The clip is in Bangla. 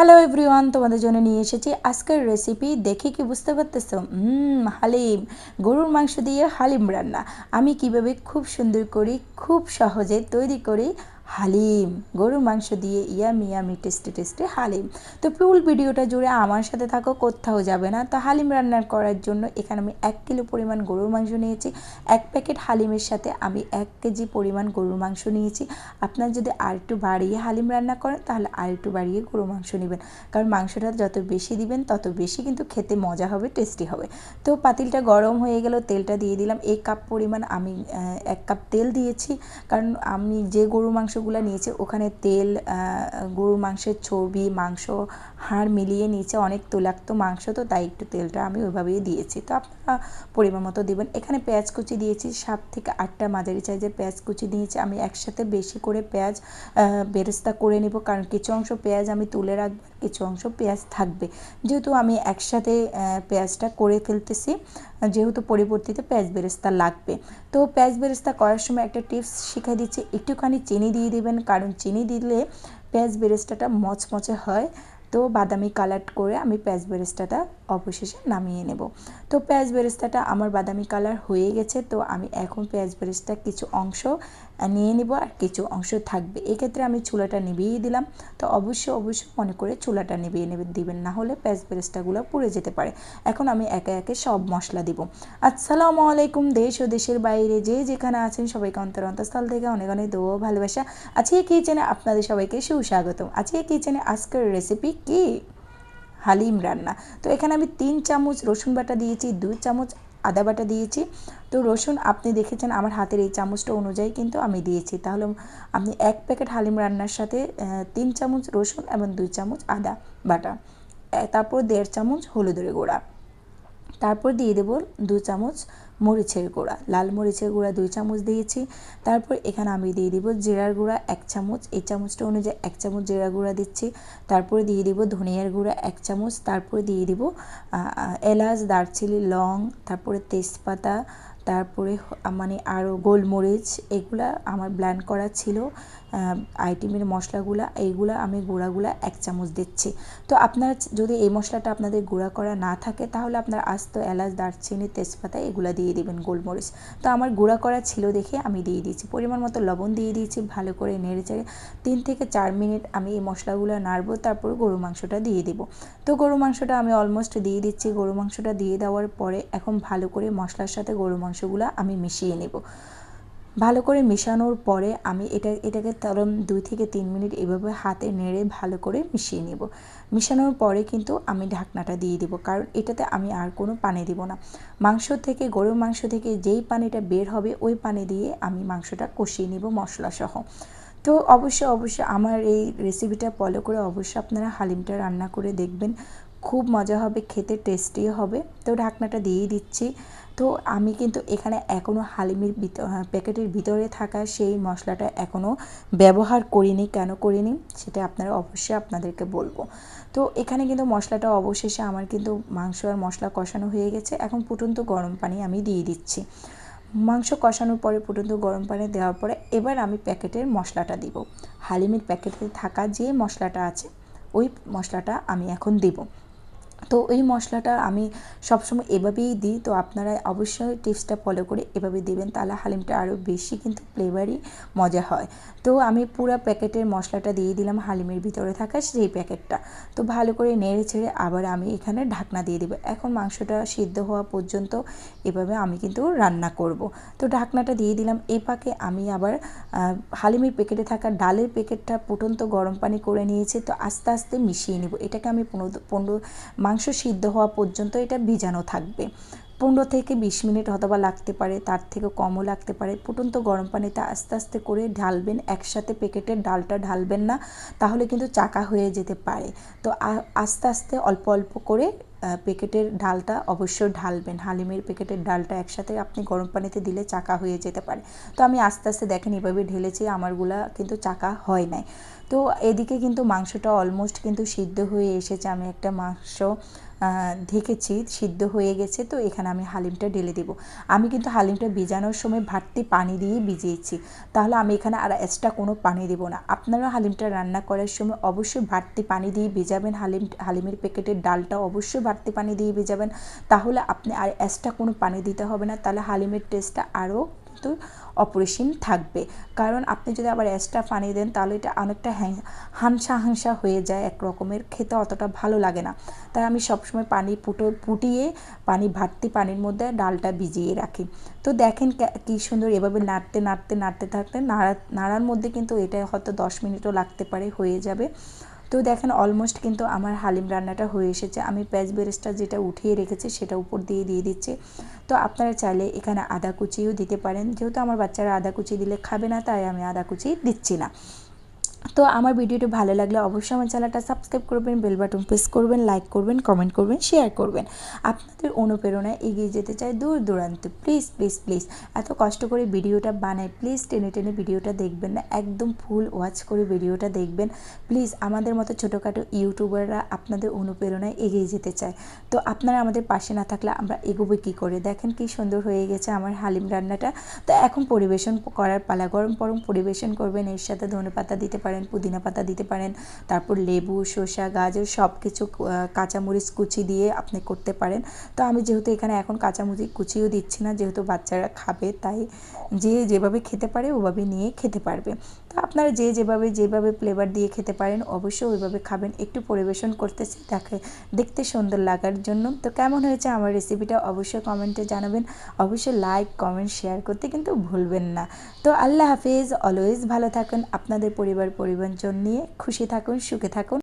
হ্যালো এভরিওয়ান তোমাদের জন্য নিয়ে এসেছি আজকের রেসিপি দেখে কি বুঝতে পারতেছো? হুম, হালিম। গরুর মাংস দিয়ে হালিম রান্না। আমি কীভাবে খুব সুন্দর করি, খুব সহজে তৈরি করি হালিম গরুর মাংস দিয়ে yummy yummy tasty tasty haleem. তো ফুল ভিডিওটা জুড়ে আমার সাথে থাকো, কোথাও যাবে না। তো হালিম রান্নার করার জন্য এখানে আমি এক কিলো পরিমাণ গরুর মাংস নিয়েছি। এক প্যাকেট হালিমের সাথে আমি এক কেজি পরিমাণ গরুর মাংস নিয়েছি। আপনার যদি আর একটু বাড়িয়ে হালিম রান্না করেন, তাহলে আর একটু বাড়িয়ে গরুর মাংস নেবেন। কারণ মাংসটা যত বেশি দিবেন, তত বেশি কিন্তু খেতে মজা হবে, টেস্টি হবে। তো পাতিলটা গরম হয়ে গেল, তেলটা দিয়ে দিলাম। এক কাপ পরিমাণ আমি এক কাপ তেল দিয়েছি। কারণ আমি যে গরুর মাংসগুলো নিয়েছে। ওখানে তেল গরুর মাংসের চর্বি, মাংস, হাড় মিলিয়ে নিয়েছে অনেক তৈলাক্ত মাংস। তো তাই একটু তেলটা আমি ওইভাবেই দিয়েছি। তো আপনারা পরিমাণ মতো দেবেন। এখানে পেঁয়াজ কুচি দিয়েছি, সাত থেকে আটটা মাঝারি সাইজের পেঁয়াজ কুচি দিয়েছি। আমি একসাথে বেশি করে পেঁয়াজ বেরেস্তা করে নিব। কারণ কিছু অংশ পেঁয়াজ আমি তুলে রাখব কিছু অংশ পেঁয়াজ থাকবে। যেহেতু আমি একসাথে পেঁয়াজটা করে ফেলতেছি, যেহেতু পরিবর্তিতে পেঁয়াজ বেরেস্তা লাগবে। তো পেঁয়াজ বেরেস্তা করার সময় একটা টিপস শিখাই দিচ্ছি। একটুখানি চিনি দিয়ে দিবেন, কারণ চিনি দিলে পেঁয়াজ বেরেস্তাটা মচমচে হয়। তো বাদামি কালার করে আমি পেঁয়াজ বেরেস্তাটা অবশেষে নামিয়ে নেব। তো পেঁয়াজ বেরেস্তাটা আমার বাদামি কালার হয়ে গেছে, তো আমি এখন পেঁয়াজ বেরেস্তার কিছু অংশ নিয়ে নিব আর কিছু অংশ থাকবে। এক্ষেত্রে আমি চুলাটা নিভিয়ে দিলাম। তো অবশ্যই অবশ্যই মনে করে চুলাটা নিভিয়ে নেবে, দিবেন। না হলে পেঁয়াজ বেরেস্তাগুলো পুড়ে যেতে পারে। এখন আমি একে একে সব মশলা দিব। আসসালামু আলাইকুম, দেশ ও দেশের বাইরে যে যেখানে আছেন সবাইকে অন্তর অন্তঃস্থল থেকে অনেক অনেক দো ভালোবাসা। আজকে কিচেনে আপনাদের সবাইকে সুস্বাগতম। আজকে কিচেনে আজকের রেসিপি কি? হালিম রান্না। তো এখানে আমি তিন চামচ রসুন বাটা দিয়েছি, দুই চামচ আদা বাটা দিয়েছি। তো রসুন আপনি দেখেছেন আমার হাতের এই চামচটা অনুযায়ী কিন্তু আমি দিয়েছি। তাহলে আপনি এক প্যাকেট হালিম রান্নার সাথে তিন চামচ রসুন এবং দুই চামচ আদা বাটা তারপর দেড় চামচ হলুদের গুঁড়া। তারপর দিয়ে দেব দু চামচ মরিচের গুঁড়া, লাল মরিচের গুঁড়া দুই চামচ দিয়েছি। তারপর এখানে আমি দিয়ে দিব জিরার গুঁড়া এক চামচ। এই চামচটা অনুযায়ী এক চামচ জিরা গুঁড়া দিচ্ছি। তারপরে দিয়ে দিব ধনিয়ার গুঁড়া এক চামচ। তারপরে দিয়ে দিব এলাচ, দারচিনি, লং, তারপরে তেজপাতা, তারপরে মানে আরও গোলমরিচ, এগুলা আমার ব্ল্যান্ড করা ছিল। আইটেমের মশলাগুলা, এইগুলা আমি গুঁড়াগুলা এক চামচ দিচ্ছি। তো আপনার যদি এই মশলাটা আপনাদের গুঁড়া করা না থাকে, তাহলে আপনার আস্ত এলাচ, দারচিনি, তেজপাতা এগুলা দিয়ে দিবেন গোলমরিচ। তো আমার গুঁড়া করা ছিল দেখে আমি দিয়ে দিয়েছি। পরিমাণ মতো লবণ দিয়ে দিয়েছি, ভালো করে নেড়ে চেড়ে তিন থেকে চার মিনিট আমি এই মশলাগুলো নাড়বো, তারপর গরু মাংসটা দিয়ে দেবো। তো গরু মাংসটা আমি অলমোস্ট দিয়ে দিচ্ছি। গরু মাংসটা দিয়ে দেওয়ার পরে এখন ভালো করে মশলার সাথে গরু মাংসগুলো আমি মিশিয়ে নেব। ভালো করে মেশানোর পরে আমি এটা, এটাকে তরম দুই থেকে তিন মিনিট এভাবে হাতে নেড়ে ভালো করে মিশিয়ে নেব। মিশানোর পরে কিন্তু আমি ঢাকনাটা দিয়ে দিব, কারণ এটাতে আমি আর কোনো পানি দিব না। মাংস থেকে, গরুর মাংস থেকে যেই পানিটা বের হবে, ওই পানি দিয়ে আমি মাংসটা কষিয়ে নিব মশলা সহ তো অবশ্যই অবশ্যই আমার এই রেসিপিটা ফলো করে অবশ্যই আপনারা হালিমটা রান্না করে দেখবেন। খুব মজা হবে, খেতে টেস্টি হবে। তো ঢাকনাটা দিয়েই দিচ্ছি। তো আমি কিন্তু এখানে এখনও হালিমের ভিতর প্যাকেটের ভিতরে থাকা সেই মশলাটা এখনও ব্যবহার করিনি, কেন করিনি সেটা আপনারা অবশ্যই আপনাদেরকে বলব। তো এখানে কিন্তু মশলাটা অবশেষে আমার কিন্তু মাংস আর মশলা কষানো হয়ে গেছে। এখন ফুটন্ত গরম পানি আমি দিয়ে দিচ্ছি। মাংস কষানোর পরে ফুটন্ত গরম পানি দেওয়ার পরে এবার আমি প্যাকেটের মশলাটা দিব। হালিমের প্যাকেটে থাকা যে মশলাটা আছে, ওই মশলাটা আমি এখন দেবো। তো এই মশলাটা আমি সবসময় এভাবেই দিই, তো আপনারা অবশ্যই টিপসটা ফলো করে এভাবে দেবেন, তাহলে হালিমটা আরও বেশি কিন্তু ফ্লেভারই মজা হয়। তো আমি পুরো প্যাকেটের মশলাটা দিয়ে দিলাম হালিমের ভিতরে থাকা সেই প্যাকেটটা। তো ভালো করে নেড়ে ছেড়ে আবার আমি এখানে ঢাকনা দিয়ে দেবো। এখন মাংসটা সিদ্ধ হওয়া পর্যন্ত এভাবে আমি কিন্তু রান্না করব। তো ঢাকনাটা দিয়ে দিলাম, এই পাকে আমি আবার হালিমের প্যাকেটে থাকা ডালের প্যাকেটটা ফুটন্ত গরম পানি করে নিয়েছি, তো আস্তে আস্তে মিশিয়ে নেব। এটাকে আমি পনেরো পনেরো, মাংস সিদ্ধ হওয়া পর্যন্ত এটা ভিজানো থাকবে। পনেরো থেকে বিশ মিনিট হতবা লাগতে পারে, তার থেকে কমও লাগতে পারে। ফুটন্ত গরম পানিতে আস্তে আস্তে করে ঢালবেন, একসাথে প্যাকেটের ডালটা ঢালবেন না, তাহলে কিন্তু চাকা হয়ে যেতে পারে। তো আস্তে আস্তে অল্প অল্প করে প্যাকেটের ডালটা অবশ্যই ঢালবেন। হালিমের প্যাকেটের ডালটা একসাথে আপনি গরম পানিতে দিলে চাকা হয়ে যেতে পারে। তো আমি আস্তে আস্তে দেখেন, এভাবে ঢেলেছি, আমারগুলা কিন্তু চাকা হয় নাই। তো এদিকে কিন্তু মাংসটা অলমোস্ট কিন্তু সিদ্ধ হয়ে এসেছে। আমি একটা মাংস ঢেকেছি, সিদ্ধ হয়ে গেছে, তো এখানে আমি হালিমটা ঢেলে দেবো। আমি কিন্তু হালিমটা ভিজানোর সময় ভাতটি পানি দিয়ে ভিজিয়েছি। তাহলে আমি এখানে আর এক্সট্রা কোনো পানি দেবো না। আপনারা হালিমটা রান্না করার সময় অবশ্যই ভাতটি পানি দিয়ে ভিজাবেন। হালিম, হালিমের প্যাকেটের ডালটা অবশ্যই ভাতটি পানি দিয়ে ভিজাবেন। তাহলে আপনি আর এক্সট্রা কোনো পানি দিতে হবে না। তাহলে হালিমের টেস্টটা আরও কিন্তু অপরিসীম থাকবে। কারণ আপনি যদি আবার এক্সট্রা পানি দেন, তাহলে এটা অনেকটা হাংসা হাংসা হয়ে যায় এক রকমের। খেতে অতটা ভালো লাগে না। তাই আমি সবসময় পানি ফুটো, ফুটিয়ে পানি ভাটতি পানির মধ্যে ডালটা ভিজিয়ে রাখি। তো দেখেন কী সুন্দর এভাবে নাড়তে নাড়তে নাড়তে, থাকতে নাড়া, নাড়ার মধ্যে কিন্তু এটা হয়তো দশ মিনিটও লাগতে পারে, হয়ে যাবে। তো দেখেন অলমোস্ট কিন্তু আমার হালিম রান্নাটা হয়ে এসেছে। আমি পেঁয়াজ বেরেস্টা যেটা উঠিয়ে রেখেছি, সেটা উপর দিয়ে দিয়ে দিচ্ছি। তো আপনারা চাইলে এখানে আদা কুচিও দিতে পারেন। যেহেতু আমার বাচ্চারা আদা কুচি দিলে খাবে না, তাই আমি আদা কুচি দিচ্ছি না। তো আমার ভিডিওটি ভালো লাগলে অবশ্যই আমার চ্যানেলটা সাবস্ক্রাইব করবেন, বেল বাটন প্রেস করবেন, লাইক করবেন, কমেন্ট করবেন, শেয়ার করবেন। আপনাদের অনুপ্রেরণায় এগিয়ে যেতে চাই দূর দূরান্তে। Please please please. এত কষ্ট করে ভিডিওটা বানাই, প্লিজ টেনে টেনে ভিডিওটা দেখবেন না, একদম ফুল ওয়াচ করে ভিডিওটা দেখবেন। প্লিজ, আমাদের মতো ছোটোখাটো ইউটিউবাররা আপনাদের অনুপ্রেরণায় এগিয়ে যেতে চায়। তো আপনারা আমাদের পাশে না থাকলে আমরা এগোবো কী করে? দেখেন কি সুন্দর হয়ে গেছে আমার হালিম রান্নাটা। তো এখন পরিবেশন করার পালা, গরম গরম পরিবেশন করবেন, এর সাথে ধনে পাতা দিতে পারেন পারেন, পুদিনা পাতা দিতে পারেন, তারপর লেবু, শসা, গাজর সব কিছু কাঁচামরিচ কুচি দিয়ে আপনি করতে পারেন। তো আমি যেহেতু এখানে এখন কাঁচামরিচ কুচিও দিচ্ছি না, যেহেতু বাচ্চারা খাবে, তাই যে যেভাবে খেতে পারে ওভাবে নিয়ে খেতে পারবে। আপনারা যে যেভাবে যেভাবে ফ্লেভার দিয়ে খেতে পারেন, অবশ্যই ওইভাবে খাবেন। একটু পরিবেশন করতেছি, দেখে, দেখতে সুন্দর লাগার জন্য। তো কেমন হয়েছে আমার রেসিপিটা অবশ্যই কমেন্টে জানাবেন। অবশ্যই লাইক কমেন্ট শেয়ার করতে কিন্তু ভুলবেন না। তো আল্লাহ হাফিজ। অলওয়েজ ভালো থাকুন। আপনাদের পরিবার পরিবারজন নিয়ে খুশি থাকুন, সুখে থাকুন।